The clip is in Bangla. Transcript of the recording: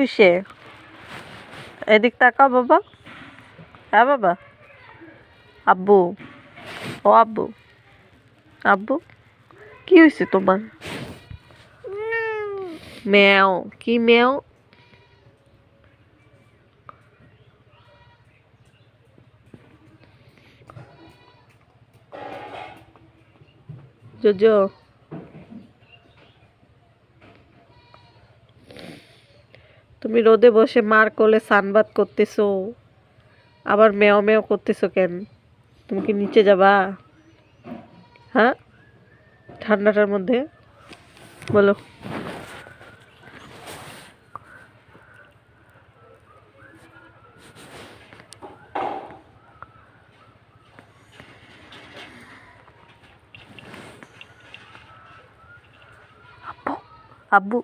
হয়েছে এদিক তাকাও বাবা হ্যাঁ বাবা আব্বু ও আব্বু আব্বু কি হয়েছে তোমার ম্যাও কি ম্যাও জোজো তুমি রোদে বসে মার কোলে সানবাদ করতেছো, আবার মেও মেও করতেছো কেন? তুমি কি নিচে যাবা? হ্যাঁ? ঠান্ডাটার মধ্যে? বলো। আব্বু আব্বু।